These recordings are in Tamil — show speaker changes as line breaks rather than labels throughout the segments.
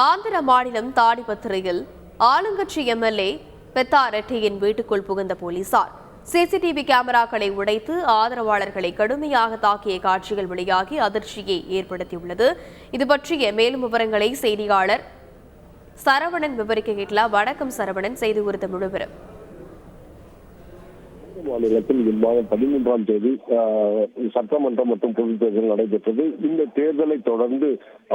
ஆந்திர மாநிலம் தாடிபத்திரையில் ஆளுங்கட்சி எம்எல்ஏ பெத்தா ரெட்டியின் வீட்டுக்குள் புகுந்த போலீசார். சிசிடிவி கேமராக்களை உடைத்து ஆதரவாளர்களை கடுமையாக தாக்கிய காட்சிகள் வெளியாகி அதிர்ச்சியை ஏற்படுத்தியுள்ளது. இது பற்றிய மேலும் விவரங்களை செய்தியாளர் சரவணன் விவரிக்க கேட்கலாம். வணக்கம் சரவணன். செய்தி குறித்த முழுவதும்.
மாநிலத்தில் இம்மாதம் பதிமூன்றாம் தேதி சட்டமன்றம் மற்றும் பொது தேர்தல் நடைபெற்றது. இந்த தேர்தலை தொடர்ந்து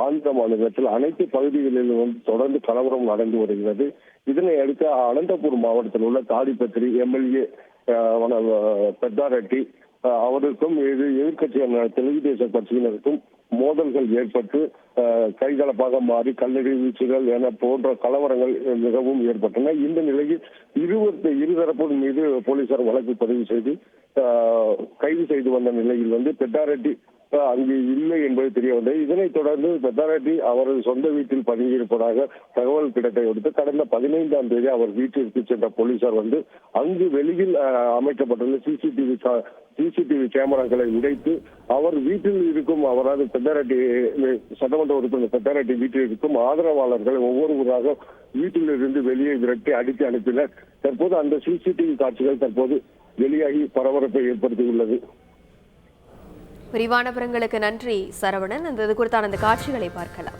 ஆந்திர மாநிலத்தில் அனைத்து பகுதிகளிலும் வந்து தொடர்ந்து கலவரம் நடந்து வருகிறது. இதனை அடுத்து அனந்தபுர் மாவட்டத்தில் உள்ள தாடிப்பத்திரி எம்எல்ஏ பெத்தாரெட்டி அவருக்கும் இது எதிர்கட்சியான தெலுங்கு தேச கட்சியினருக்கும் மோதல்கள் ஏற்பட்டு கைகலப்பாக மாறி கல்லடி வீச்சுகள் என போன்ற கலவரங்கள் மிகவும் ஏற்பட்டன. இந்த நிலையில் இருவர் இருதரப்பு மீது போலீசார் வழக்கு பதிவு செய்து கைது செய்து வந்த நிலையில் வந்து பெட்டாரெட்டி அங்கு இல்லை என்பது தெரிய வந்தது. இதனைத் தொடர்ந்து பெத்தாரெட்டி அவரது சொந்த வீட்டில் பதுங்கியிருப்பதாக தகவல் கிடைத்தை அடுத்து கடந்த பதினைந்தாம் தேதி அவர் வீட்டிற்கு சென்ற போலீசார் வந்து அங்கு வெளியில் அமைக்கப்பட்டுள்ள சிசிடிவி சிசிடிவி கேமராக்களை உடைத்து அவர் வீட்டில் இருக்கும் அவரது பெத்தாரெட்டி சட்டமன்ற உறுப்பினர் பெத்தாரெட்டி வீட்டில் இருக்கும் ஆதரவாளர்களை ஒவ்வொருவராக வீட்டில் இருந்து வெளியே விரட்டி அடித்து அனுப்பினர். தற்போது அந்த சிசிடிவி காட்சிகள் தற்போது வெளியாகி பரபரப்பை ஏற்படுத்தியுள்ளது.
விரிவான விவரங்களுக்கு நன்றி சரவணன். அந்த இது குறித்தான அந்த காட்சிகளை பார்க்கலாம்.